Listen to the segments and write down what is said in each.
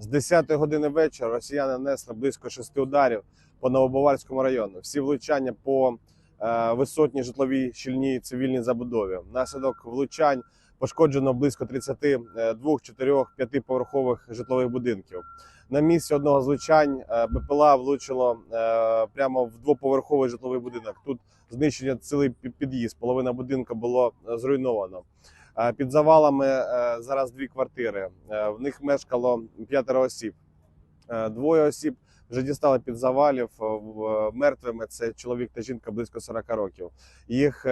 З 10 години вечора росіяни нанесли близько шести ударів по Новобаварському району. Всі влучання по е, висотній житловій щільній цивільній забудові. Внаслідок влучань пошкоджено близько 32, 4, 5 поверхових житлових будинків. На місці одного з влучань е, БПЛА влучило е, прямо в двоповерховий житловий будинок. Тут знищення цілий під'їзд. Половина будинку було зруйновано. Е, Під завалами е, зараз дві квартири. Е, В них мешкало п'ятеро осіб. Двоє осіб вже дістали під завалів мертвими. Це чоловік та жінка близько 40 років. Їх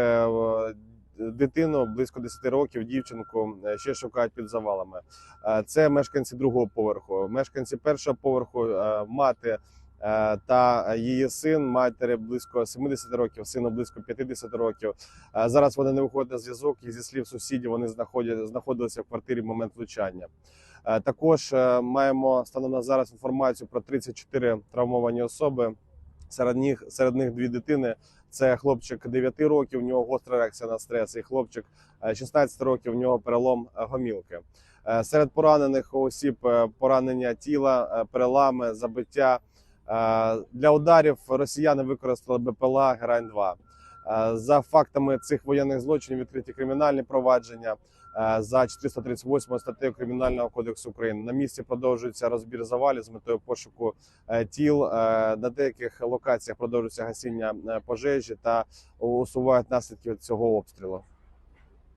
дитину близько 10 років, дівчинку ще шукають під завалами. Це мешканці другого поверху. Мешканці першого поверху, мати та її син, матері близько 70 років, сину близько 50 років. Е, Зараз вони не виходять на зв'язок. І зі слів сусідів вони знаходилися в квартирі в момент влучання. Е, Також е, маємо станом на зараз інформацію про 34 травмовані особи. Серед них серед них дві дитини. Це хлопчик 9 років, у нього гостра реакція на стрес, і хлопчик е, 16 років, у нього перелом е, гомілки. Е, Серед поранених осіб е, поранення тіла, е, перелами, забиття. Е, Для ударів росіяни використали БПЛА Герань-2. Е, За фактами цих воєнних злочинів відкриті кримінальні провадження е, за 438 статтею Кримінального кодексу України. На місці продовжується розбір завалів з метою пошуку тіл. На деяких локаціях продовжується гасіння пожежі та усувають наслідки цього обстрілу.